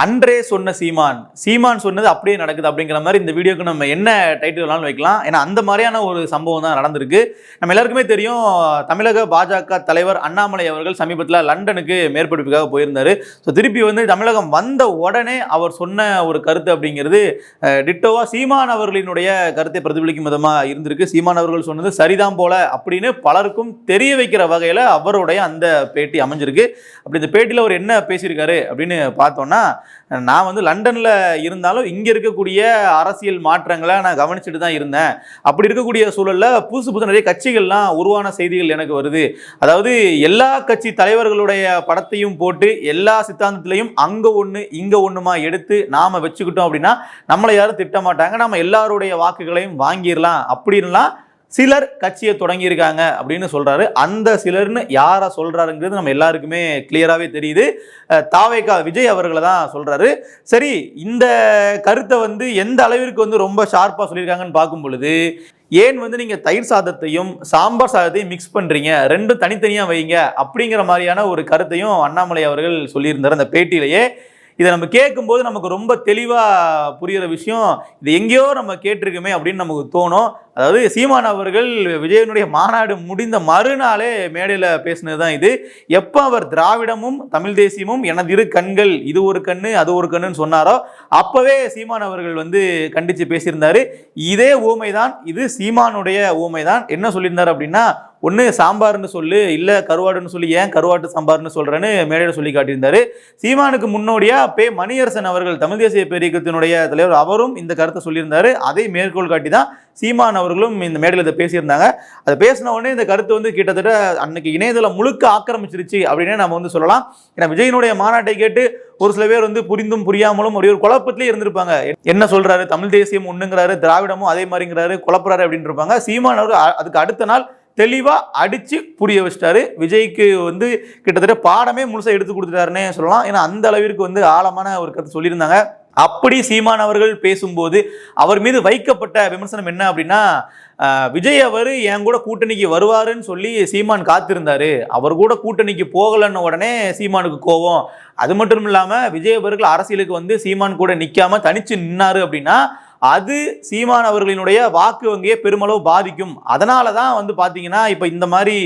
அன்றே சொன்ன சீமான். சீமான் சொன்னது அப்படியே நடக்குது அப்படிங்கிற மாதிரி இந்த வீடியோக்கு நம்ம என்ன டைட்டில் வேணாலும் வைக்கலாம். ஏன்னா அந்த மாதிரியான ஒரு சம்பவம் தான் நடந்திருக்கு. நம்ம எல்லாருக்குமே தெரியும் தமிழக பாஜக தலைவர் அண்ணாமலை அவர்கள் சமீபத்தில் லண்டனுக்கு மேற்படிப்புக்காக போயிருந்தார். ஸோ திருப்பி வந்து தமிழகம் வந்த உடனே அவர் சொன்ன ஒரு கருத்து அப்படிங்கிறது டிட்டோவாக டிட்டோவா சீமான் அவர்களினுடைய கருத்தை பிரதிபலிக்கும் விதமாக இருந்திருக்கு. சீமான் அவர்கள் சொன்னது சரிதான் போல அப்படின்னு பலருக்கும் தெரிய வைக்கிற வகையில் அவருடைய அந்த பேட்டி அமைஞ்சிருக்கு. அப்படி இந்த பேட்டியில் அவர் என்ன பேசியிருக்காரு அப்படின்னு பார்த்தோன்னா நான் வந்து லண்டனில் இருந்தாலும் இங்கே இருக்கக்கூடிய அரசியல் மாற்றங்களை நான் கவனிச்சுட்டு தான் இருந்தேன். அப்படி இருக்கக்கூடிய சூழலில் புதுசு புதுசு நிறைய கட்சிகள்லாம் உருவான செய்திகள் எனக்கு வருது. அதாவது எல்லா கட்சி தலைவர்களுடைய படத்தையும் போட்டு எல்லா சித்தாந்தத்திலையும் அங்கே ஒன்று இங்கே ஒன்றுமா எடுத்து நாம் வச்சுக்கிட்டோம் அப்படின்னா நம்மளை யாரும் திட்டமாட்டாங்க. நம்ம எல்லாருடைய வாக்குகளையும் வாங்கிடலாம். அப்படின்லாம் சிலர் கட்சியை தொடங்கியிருக்காங்க அப்படின்னு சொல்கிறாரு அந்த சிலர்னு யாரை சொல்கிறாருங்கிறது நம்ம எல்லாருக்குமே கிளியராகவே தெரியுது. தாவேக்கா விஜய் அவர்களை தான் சொல்கிறாரு சரி இந்த கருத்தை வந்து எந்த அளவிற்கு வந்து ரொம்ப ஷார்ப்பாக சொல்லியிருக்காங்கன்னு பார்க்கும் பொழுது ஏன் வந்து நீங்கள் தயிர் சாதத்தையும் சாம்பார் சாதத்தையும் மிக்ஸ் பண்ணுறீங்க ரெண்டும் தனித்தனியாக வைங்க அப்படிங்கிற மாதிரியான ஒரு கருத்தையும் அண்ணாமலை அவர்கள் சொல்லியிருந்தார் அந்த பேட்டியிலேயே. இதை நம்ம கேட்கும்போது நமக்கு ரொம்ப தெளிவாக புரிகிற விஷயம் இது எங்கேயோ நம்ம கேட்டிருக்கோமே அப்படின்னு நமக்கு தோணும். அதாவது சீமான் அவர்கள் விஜயனுடைய மாநாடு முடிந்த மறுநாளே மேடையில் பேசினது தான் இது. எப்போ அவர் திராவிடமும் தமிழ் தேசியமும் எனது இரு கண்கள் இது ஒரு கண்ணு அது ஒரு கண்ணுன்னு சொன்னாரோ அப்போவே சீமான் அவர்கள் வந்து கண்டித்து பேசியிருந்தார். இதே ஊமை தான் இது சீமானுடைய ஊமை தான் என்ன சொல்லியிருந்தார் அப்படின்னா ஒன்று சாம்பார்னு சொல்லு இல்லை கருவாடுன்னு சொல்லி ஏன் கருவாட்டு சாம்பார்னு சொல்கிறேன்னு மேடையில் சொல்லி காட்டியிருந்தாரு. சீமானுக்கு முன்னோடியாக பே மணியரசன் அவர்கள் தமிழ் தேசிய பேரியக்கத்தினுடைய தலைவர் அவரும் இந்த கருத்தை சொல்லியிருந்தாரு. அதை மேற்கோள் காட்டி தான் சீமான் அவர்களும் இந்த மேடையில் இதை பேசியிருந்தாங்க. அதை பேசின உடனே இந்த கருத்து வந்து கிட்டத்தட்ட அன்னைக்கு இணையதளம் முழுக்க ஆக்கிரமிச்சிருச்சு அப்படின்னே நம்ம வந்து சொல்லலாம். ஏன்னா விஜயனுடைய மாநாட்டை கேட்டு ஒரு சில பேர் வந்து புரிந்தும் புரியாமலும் அப்படி ஒரு குழப்பத்திலே இருந்திருப்பாங்க. என்ன சொல்றாரு? தமிழ் தேசியம் ஒண்ணுங்கிறாரு திராவிடமும் அதே மாதிரிங்கிறாரு குழப்பறாரு அப்படின்னு இருப்பாங்க. சீமான் அவர்கள் அதுக்கு அடுத்த நாள் தெளிவாக அடித்து புரிய வச்சிட்டாரு. விஜய்க்கு வந்து கிட்டத்தட்ட பாடமே முழுசாக எடுத்து கொடுத்துட்டாருன்னே சொல்லலாம். ஏன்னா அந்த அளவிற்கு வந்து ஆழமான ஒரு கருத்து சொல்லியிருந்தாங்க. அப்படி சீமான் அவர்கள் பேசும்போது அவர் மீது வைக்கப்பட்ட விமர்சனம் என்ன அப்படின்னா விஜய் அவர் என் கூட கூட்டணிக்கு வருவாருன்னு சொல்லி சீமான் காத்திருந்தாரு. அவர் கூட கூட்டணிக்கு போகலன்ன உடனே சீமானுக்கு கோவம். அது மட்டும் இல்லாமல் விஜய் அவர்கள் அரசியலுக்கு வந்து சீமான் கூட நிற்காம தனிச்சு நின்னாரு அப்படின்னா அது சீமான் அவர்களினுடைய வாக்கு வங்கியை பெருமளவு பாதிக்கும். அதனால தான் வந்து பார்த்தீங்கன்னா இப்போ இந்த மாதிரி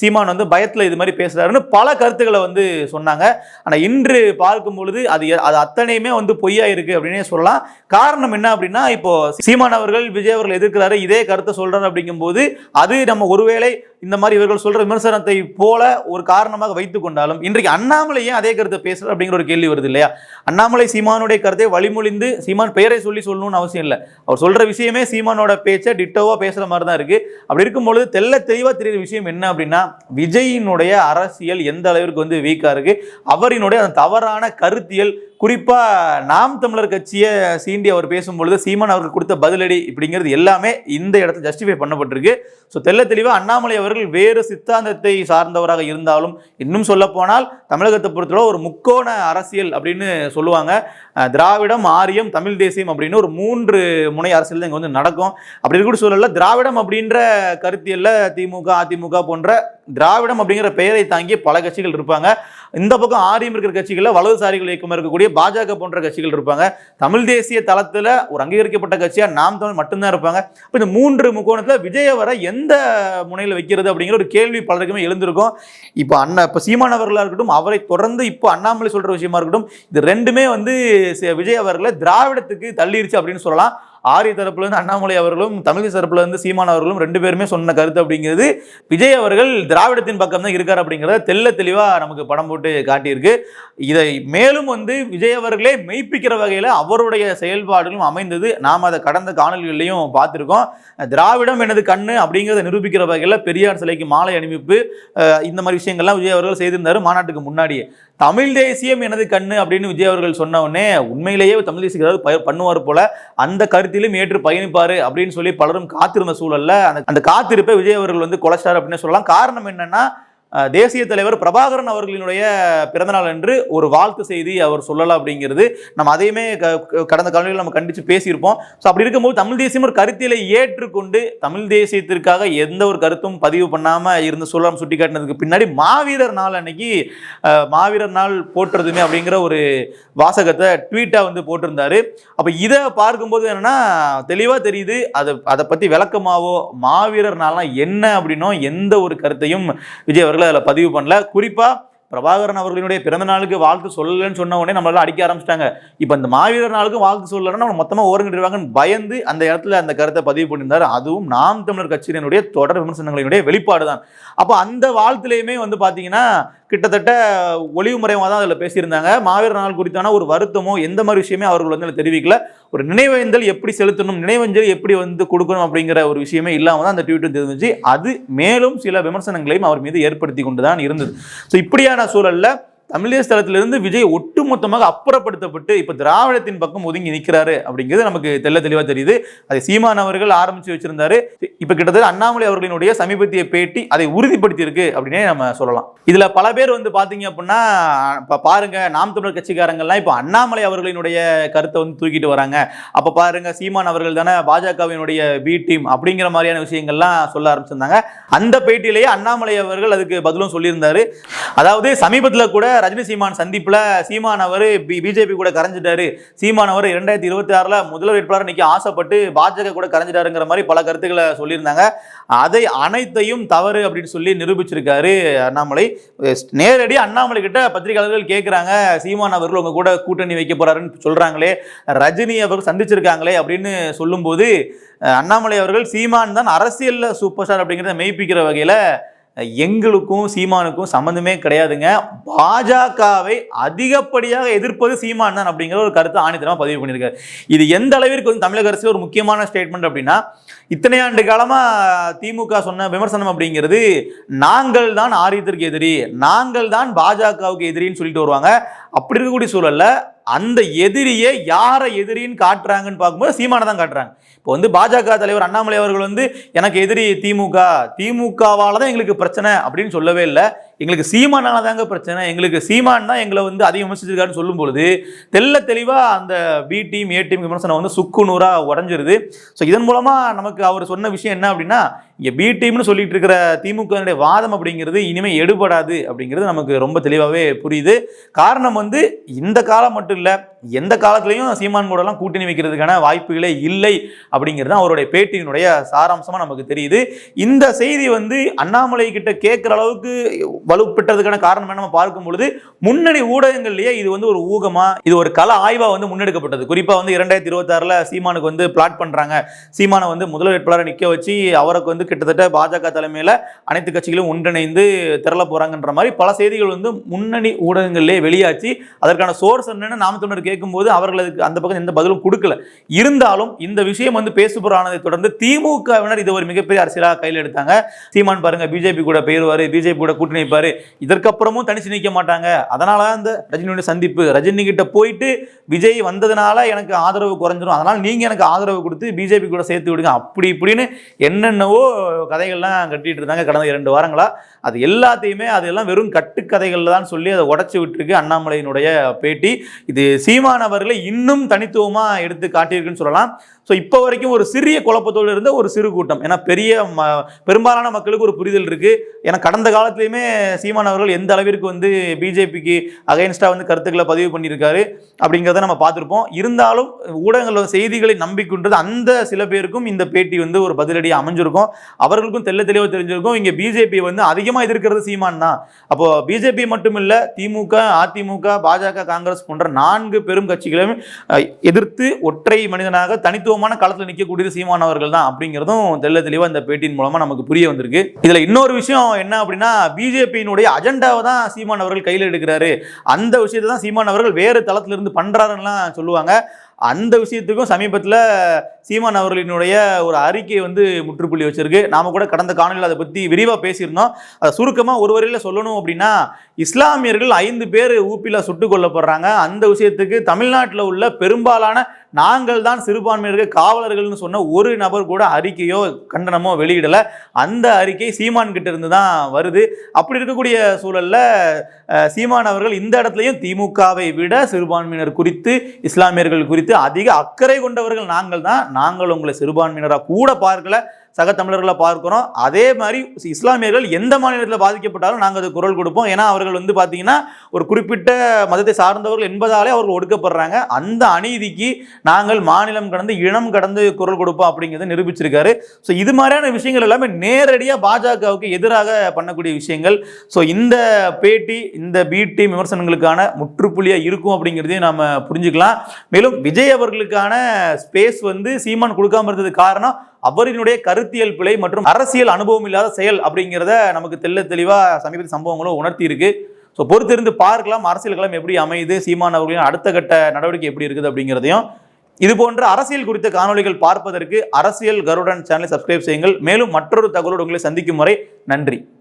சீமான் வந்து பயத்தில் இது மாதிரி பேசுகிறாருன்னு பல கருத்துக்களை வந்து சொன்னாங்க. ஆனால் இன்று பார்க்கும் பொழுது அது அது அத்தனையுமே வந்து பொய்யா இருக்கு அப்படின்னே சொல்லலாம். காரணம் என்ன அப்படின்னா இப்போ சீமான் அவர்கள் விஜய் அவர்கள் எதிர்க்கிறாரு இதே கருத்தை சொல்கிறார் அப்படிங்கும்போது அது நம்ம ஒருவேளை இந்த மாதிரி இவர்கள் சொல்ற விமர்சனத்தை போல ஒரு காரணமாக வைத்துக் கொண்டாலும் இன்றைக்கு அண்ணாமலை ஏன் அதே கருத்தை பேசுற அப்படிங்கிற ஒரு கேள்வி வருது இல்லையா? அண்ணாமலை சீமானுடைய கருத்தை வழிமொழிந்து சீமான் பெயரை சொல்லி சொல்லணும்னு அவசியம் இல்லை அவர் சொல்கிற விஷயமே சீமானோட பேச்சை டிட்டோவாக பேசுகிற மாதிரி தான் இருக்குது அப்படி இருக்கும்பொழுது தெல்ல தெளிவாக தெரியுற விஷயம் என்ன அப்படின்னா விஜயினுடைய அரசியல் எந்த அளவிற்கு வந்து வீக்காக இருக்குது அவரினுடைய அந்த தவறான கருத்தியல் குறிப்பாக நாம் தமிழர் கட்சியை சீண்டி அவர் பேசும்பொழுது சீமான் அவருக்கு கொடுத்த பதிலடி இப்படிங்கிறது எல்லாமே இந்த இடத்துல ஜஸ்டிஃபை பண்ணப்பட்டிருக்கு. ஸோ தெல்ல தெளிவாக அண்ணாமலை அவர்கள் வேறு சித்தாந்தத்தை சார்ந்தவராக இருந்தாலும் இன்னும் சொல்லப்போனால் தமிழகத்தை பொறுத்தவரை ஒரு முக்கோண அரசியல் அப்படின்னு சொல்லுவாங்க. திராவிடம் ஆரியம் தமிழ் தேசியம் அப்படின்னு ஒரு மூன்று முனை அரசியல் தான் இங்கே வந்து நடக்கும். அப்படி இருக்கக்கூடிய சூழலில் திராவிடம் அப்படின்ற கருத்தியல்ல திமுக அதிமுக போன்ற திராவிடம் அப்படிங்கிற பெயரை தாங்கி பல கட்சிகள் இருப்பாங்க. இந்த பக்கம் ஆரியம் இருக்கிற கட்சிகளில் வலதுசாரிகள் இயக்கம் இருக்கக்கூடிய பாஜக போன்ற கட்சிகள் இருப்பாங்க. தமிழ் தேசிய தளத்தில் ஒரு அங்கீகரிக்கப்பட்ட கட்சியாக நாம் தமிழ் மட்டும்தான் இருப்பாங்க. இப்போ இந்த மூன்று முக்கோணத்தில் விஜய வர எந்த முனையில் வைக்கிறது அப்படிங்கிற ஒரு கேள்வி பலருக்குமே எழுந்திருக்கும். இப்போ அண்ணா இப்போ சீமான் அவர்களாக இருக்கட்டும் அவரை தொடர்ந்து இப்போ அண்ணாமலை சொல்கிற விஷயமா இருக்கட்டும் இது ரெண்டுமே வந்து விஜய் அவர்களை திராவிடத்துக்கு தள்ளிருச்சு அப்படின்னு சொல்லலாம். ஆரிய தரப்புலேருந்து அண்ணாமலை அவர்களும் தமிழ் தரப்புலேருந்து சீமான் அவர்களும் ரெண்டு பேருமே சொன்ன கருத்து அப்படிங்கிறது விஜய் அவர்கள் திராவிடத்தின் பக்கம் தான் இருக்கார் அப்படிங்கிறத தெல்ல தெளிவாக நமக்கு படம் போட்டு காட்டியிருக்கு. இதை மேலும் வந்து விஜய் அவர்களே மெய்ப்பிக்கிற வகையில் அவருடைய செயல்பாடுகளும் அமைந்தது. நாம் அதை கடந்த காணொலிகளையும் பார்த்துருக்கோம். திராவிடம் எனது கண்ணு அப்படிங்கிறத நிரூபிக்கிற வகையில் பெரியார் சிலைக்கு மாலை அணிவிப்பு இந்த மாதிரி விஷயங்கள்லாம் விஜய் அவர்கள் செய்திருந்தார் மாநாட்டுக்கு முன்னாடியே. தமிழ் தேசியம் எனது கண்ணு அப்படின்னு விஜய் அவர்கள் சொன்ன உடனே உண்மையிலேயே தமிழ் தேசியம் ஏதாவது பய பண்ணுவார் போல அந்த கருத்திலும் ஏற்று பயணிப்பார் அப்படின்னு சொல்லி பலரும் காத்திருந்த சூழல்ல அந்த அந்த காத்திருப்பை விஜய் அவர்கள் வந்து கொலைச்சார் அப்படின்னு சொல்லலாம். காரணம் என்னன்னா தேசிய தலைவர் பிரபாகரன் அவர்களினுடைய பிறந்தநாள் என்று ஒரு வாழ்த்து செய்தி அவர் சொல்லலாம் அப்படிங்கிறது. நம்ம அதையுமே க- கடந்த காலங்களில் நம்ம கண்டித்து பேசியிருப்போம். ஸோ அப்படி இருக்கும்போது தமிழ் தேசியம் ஒரு கருத்தியலை ஏற்றுக்கொண்டு தமிழ் தேசியத்திற்காக எந்த ஒரு கருத்தும் பதிவு பண்ணாமல் இருந்து சொல்லலாம் சுட்டி காட்டினதுக்கு பின்னாடி மாவீரர் நாள் அன்னைக்கு மாவீரர் நாள் போட்டுறதுமே அப்படிங்கிற ஒரு வாசகத்தை ட்வீட்டாக வந்து போட்டிருந்தார். அப்போ இதை பார்க்கும்போது என்னென்னா தெளிவாக தெரியுது. அதை அதை பற்றி விளக்கமாவோ மாவீரர் நாள்லாம் என்ன அப்படின்னோ எந்த ஒரு கருத்தையும் விஜய் அவர்கள் அதில் பதிவு பண்ணல. குறிப்பாக பிரபாகரன் அவர்களினுடைய பிறந்த நாளுக்கு வாழ்த்து சொல்லலைன்னு சொன்ன உடனே நம்மளால அடிக்க ஆரம்பிச்சிட்டாங்க. இப்போ இந்த மாவீரர் நாளுக்கும் வாழ்த்து சொல்லலைன்னா நம்ம மொத்தமாக ஓரங்கிடுவாங்கன்னு பயந்து அந்த இடத்துல அந்த கருத்தை பதிவு பண்ணியிருந்தார். அதுவும் நாம் தமிழர் கட்சியினுடைய தொடர் விமர்சனங்களினுடைய வெளிப்பாடு தான் அப்போ அந்த வாழ்த்துலையுமே வந்து பார்த்தீங்கன்னா கிட்டத்தட்ட ஒளிவு முறையமாக தான் அதில் பேசியிருந்தாங்க. மாவீரர் நாள் குறித்தான ஒரு வருத்தமோ எந்த மாதிரி விஷயமே அவர்கள் வந்து தெரிவிக்கல. ஒரு நினைவேந்தல் எப்படி செலுத்தணும் நினைவஞ்சல் எப்படி வந்து கொடுக்கணும் அப்படிங்கிற ஒரு விஷயமே இல்லாமல் தான் அந்த ட்வீட் தெரிஞ்சிச்சு. அது மேலும் சில விமர்சனங்களையும் அவர் மீது ஏற்படுத்தி கொண்டு தான் இருந்தது. ஸோ இப்படியான சூழலில் தமிழக ஸ்தலத்திலிருந்து விஜய் ஒட்டுமொத்தமாக அப்புறப்படுத்தப்பட்டு இப்போ திராவிடத்தின் பக்கம் ஒதுங்கி நிற்கிறாரு அப்படிங்கிறது நமக்கு தெள்ள தெளிவாக தெரியுது. அதை சீமான் அவர்கள் ஆரம்பித்து வச்சிருந்தாரு. இப்போ கிட்டத்தட்ட அண்ணாமலை அவர்களினுடைய சமீபத்திய பேட்டி அதை உறுதிப்படுத்தியிருக்கு அப்படின்னே நம்ம சொல்லலாம். இதில் பல பேர் வந்து பார்த்தீங்க அப்படின்னா இப்போ பாருங்க நாம் தமிழர் கட்சிக்காரங்கள்லாம் இப்போ அண்ணாமலை அவர்களினுடைய கருத்தை வந்து தூக்கிட்டு வராங்க. அப்போ பாருங்க சீமான் அவர்கள் தானே பாஜகவினுடைய பி டீம் அப்படிங்கிற மாதிரியான விஷயங்கள்லாம் சொல்ல ஆரம்பிச்சிருந்தாங்க. அந்த பேட்டியிலேயே அண்ணாமலை அவர்கள் அதுக்கு பதிலும் சொல்லியிருந்தாரு. அதாவது சமீபத்தில் கூட ரஜினி சீமான் சந்திப்பில் சீமான் அவர் பி பிஜேபி கூட கரைஞ்சிட்டாரு. சீமான் அவர் இரண்டாயிரத்தி இருபத்தி ஆறில் முதல்வர் வேட்பாளர் நிற்க ஆசைப்பட்டு பாஜக கூட கரைஞ்சிட்டாருங்கிற மாதிரி பல கருத்துக்களை சொல்லியிருந்தாங்க. அதை அனைத்தையும் தவறு அப்படின்னு சொல்லி நிரூபிச்சிருக்காரு அண்ணாமலை. நேரடி அண்ணாமலை கிட்ட பத்திரிகையாளர்கள் கேட்குறாங்க சீமான் அவர்கள் உங்க கூட கூட்டணி வைக்க போறாருன்னு சொல்றாங்களே ரஜினி அவர்கள் சந்திச்சிருக்காங்களே அப்படின்னு சொல்லும்போது அண்ணாமலை அவர்கள் சீமான் தான் அரசியலில் சூப்பர் ஸ்டார் அப்படிங்கிறத மெய்ப்பிக்கிற வகையில் எங்களுக்கும் சீமானுக்கும் சம்மந்தமே கிடையாதுங்க. பாஜகவை அதிகப்படியாக எதிர்ப்பது சீமான் தான் அப்படிங்கிற ஒரு கருத்தை ஆணித்தரமாக பதிவு பண்ணியிருக்காரு. இது எந்த அளவிற்கு வந்து தமிழக அரசு ஒரு முக்கியமான ஸ்டேட்மெண்ட் அப்படின்னா இத்தனை ஆண்டு காலமாக திமுக சொன்ன விமர்சனம் அப்படிங்கிறது நாங்கள் தான் ஆரியத்திற்கு எதிரி நாங்கள் தான் பாஜகவுக்கு எதிரின்னு சொல்லிட்டு வருவாங்க. அப்படி இருக்கக்கூடிய சூழல்ல அந்த எதிரியை யாரை எதிரின்னு காட்டுறாங்கன்னு பார்க்கும்போது சீமானை தான் காட்டுறாங்க. இப்போ வந்து பாஜக தலைவர் அண்ணாமலை அவர்கள் வந்து எனக்கு எதிரி திமுக திமுகவால் தான் எங்களுக்கு பிரச்சனை அப்படின்னு சொல்லவே இல்லை. எங்களுக்கு சீமானால தாங்க பிரச்சனை. எங்களுக்கு சீமான் தான் எங்களை வந்து அதிகம் விமர்சிச்சிருக்காருன்னு சொல்லும் பொழுது தெல்ல தெளிவாக அந்த பி டீம் ஏ டீம் விமர்சனம் வந்து சுக்கு நூறாக உடஞ்சிருது. ஸோ இதன் மூலமாக நமக்கு அவர் சொன்ன விஷயம் என்ன அப்படின்னா இங்கே பி டீம்னு சொல்லிட்டு இருக்கிற திமுகனுடைய வாதம் அப்படிங்கிறது இனிமேல் எடுபடாது அப்படிங்கிறது நமக்கு ரொம்ப தெளிவாகவே புரியுது. காரணம் வந்து இந்த காலம் மட்டும் இல்லை எந்த காலத்துலையும் சீமான் கூடலாம் கூட்டணி வைக்கிறதுக்கான வாய்ப்புகளே இல்லை அப்படிங்கிறது தான் அவருடைய பேட்டியினுடைய சாராம்சமாக நமக்கு தெரியுது. இந்த செய்தி வந்து அண்ணாமலை கிட்ட கேட்குற அளவுக்கு வலுப்பெற்றதுக்கான காரணம் என்ன நம்ம பார்க்கும் பொழுது முன்னணி ஊடகங்கள்லயே இது வந்து ஒரு ஊகமா இது ஒரு கல ஆய்வா வந்து முன்னெடுக்கப்பட்டது. குறிப்பா வந்து இரண்டாயிரத்தி இருபத்தாறுல சீமானுக்கு வந்து பிளாட் பண்றாங்க. சீமானை வந்து முதல் வேட்பாளரை நிக்க வச்சு அவருக்கு வந்து கிட்டத்தட்ட பாஜக தலைமையில அனைத்து கட்சிகளும் ஒன்றிணைந்து திரள போறாங்கன்ற மாதிரி பல செய்திகள் வந்து முன்னணி ஊடகங்கள்லேயே வெளியாச்சு. அதற்கான சோர்ஸ் என்னன்னு நாம் தொண்டர் கேட்கும்போது அவர்களுக்கு அந்த பக்கம் எந்த பதிலும் கொடுக்கல. இருந்தாலும் இந்த விஷயம் வந்து பேசுபொருளானதை தொடர்ந்து திமுகவினர் இது ஒரு மிகப்பெரிய அரசியலாக கையில் எடுத்தாங்க. சீமான் பாருங்க பிஜேபி கூட போயிருவாரு பிஜேபி கூட கூட்டணி வைப்பாரு இதற்கப்புறமும் தனிச்சு நிற்க மாட்டாங்க. அதனால தான் இந்த ரஜினியோட சந்திப்பு. ரஜினி கிட்ட போயிட்டு விஜய் வந்ததுனால எனக்கு ஆதரவு குறைஞ்சிரும். அதனால் நீங்கள் எனக்கு ஆதரவு கொடுத்து பிஜேபி கூட சேர்த்து விடுங்க. அப்படி இப்படின்னு என்னென்னவோ கதைகள்லாம் கட்டிகிட்டு இருந்தாங்க கடந்த இரண்டு வாரங்களாக அது எல்லாத்தையுமே அதெல்லாம் வெறும் கட்டுக்கதைகள் தான் சொல்லி அதை உடச்சி விட்டுருக்கு அண்ணாமலையினுடைய பேட்டி. இது சீமான் அவர்களை இன்னும் தனித்துவமாக எடுத்து காட்டியிருக்குன்னு சொல்லலாம். ஸோ இப்போ வரைக்கும் ஒரு சிறிய குழப்பத்தோடு இருந்த ஒரு சிறு கூட்டம். ஏன்னா பெரிய ம பெரும்பாலான மக்களுக்கு ஒரு புரிதல் இருக்குது ஏன்னா கடந்த காலத்துலையுமே சீமான் அவர்கள் எந்த அளவிற்கு வந்து பிஜேபிக்கு அகைன்ஸ்டாக வந்து கருத்துக்களை பதிவு பண்ணியிருக்காரு அப்படிங்கிறத நம்ம பார்த்துருப்போம். இருந்தாலும் ஊடகங்கள் செய்திகளை நம்பிக்கொண்டது அந்த சில பேருக்கும் இந்த பேட்டி வந்து ஒரு பதிலடி அமைஞ்சிருக்கும். அவர்களுக்கும் தெள்ள தெளிவாக தெரிஞ்சிருக்கும். இங்கே பிஜேபி வந்து அதிகமாக எதிர்க்கிறது சீமான் தான். அப்போ பிஜேபி மட்டும் இல்லை திமுக அதிமுக பாஜக காங்கிரஸ் போன்ற நான்கு பெரும் கட்சிகளையும் எதிர்த்து ஒற்றை மனிதனாக தனித்துவமான களத்தில் நிற்கக்கூடியது சீமான் அவர்கள் தான் அப்படிங்கிறதும் தெள்ள தெளிவாக இந்த பேட்டியின் மூலமாக நமக்கு புரிய வந்திருக்கு. இதில் இன்னொரு விஷயம் என்ன அப்படின்னா பிஜேபி பிஜேபியினுடைய அஜெண்டாவை தான் சீமான் அவர்கள் கையில் எடுக்கிறாரு. அந்த விஷயத்தை தான் சீமான் அவர்கள் வேறு தளத்திலிருந்து பண்ணுறாருன்னெலாம் சொல்லுவாங்க. அந்த விஷயத்துக்கும் சமீபத்தில் சீமான் அவர்களினுடைய ஒரு அறிக்கை வந்து முற்றுப்புள்ளி வச்சிருக்கு. நாம் கூட கடந்த காணொலியில் அதை பற்றி விரிவாக பேசியிருந்தோம். அதை சுருக்கமாக ஒரு வரையில் சொல்லணும் அப்படின்னா இஸ்லாமியர்கள் ஐந்து பேர் ஊப்பியில் சுட்டுக் கொல்லப்படுறாங்க. அந்த விஷயத்துக்கு தமிழ்நாட்டில் உள்ள பெரும்பாலான நாங்கள் தான் சிறுபான்மையினருக்கு காவலர்கள்னு சொன்ன ஒரு நபர் கூட அறிக்கையோ கண்டனமோ வெளியிடலை. அந்த அறிக்கை சீமான் கிட்ட இருந்து தான் வருது. அப்படி இருக்கக்கூடிய சூழல்ல சீமான் அவர்கள் இந்த இடத்துலையும் திமுகவை விட சிறுபான்மையினர் குறித்து இஸ்லாமியர்கள் குறித்து அதிக அக்கறை கொண்டவர்கள் நாங்கள் தான் நாங்கள் உங்களை சிறுபான்மையினராக கூட பார்க்கல. சக தமிழர்களை பார்க்குறோம். அதே மாதிரி இஸ்லாமியர்கள் எந்த மாநிலத்தில் பாதிக்கப்பட்டாலும் நாங்கள் அது குரல் கொடுப்போம். ஏன்னா அவர்கள் வந்து பார்த்தீங்கன்னா ஒரு குறிப்பிட்ட மதத்தை சார்ந்தவர்கள் என்பதாலே அவர்கள் ஒடுக்கப்படுறாங்க. அந்த அநீதிக்கு நாங்கள் மாநிலம் கடந்து இனம் கடந்து குரல் கொடுப்போம் அப்படிங்கிறத நிரூபிச்சிருக்காரு. ஸோ இது மாதிரியான விஷயங்கள் எல்லாமே நேரடியாக பாஜகவுக்கு எதிராக பண்ணக்கூடிய விஷயங்கள். ஸோ இந்த பேட்டி இந்த பிடி விமர்சனங்களுக்கான முற்றுப்புள்ளியாக இருக்கும் அப்படிங்கிறதையும் நாம் புரிஞ்சுக்கலாம். மேலும் விஜய் அவர்களுக்கான ஸ்பேஸ் வந்து சீமான் கொடுக்காம இருந்தது காரணம் அவரினுடைய கருத்தியல் பிழை மற்றும் அரசியல் அனுபவம் இல்லாத செயல் அப்படிங்கிறத நமக்கு தெல்ல தெளிவாக சமீப சம்பவங்களும் உணர்த்தி இருக்கு ஸோ பொறுத்திருந்து பார்க்கலாம் அரசியல் களம் எப்படி அமையுது சீமான் அவர்களின் அடுத்த கட்ட நடவடிக்கை எப்படி இருக்குது அப்படிங்கிறதையும். இது போன்ற அரசியல் குறித்த காணொளிகள் பார்ப்பதற்கு அரசியல் கருடன் சேனலை சப்ஸ்கிரைப் செய்யுங்கள். மேலும் மற்றொரு தகவலோடு உங்களை சந்திக்கும் வரை நன்றி.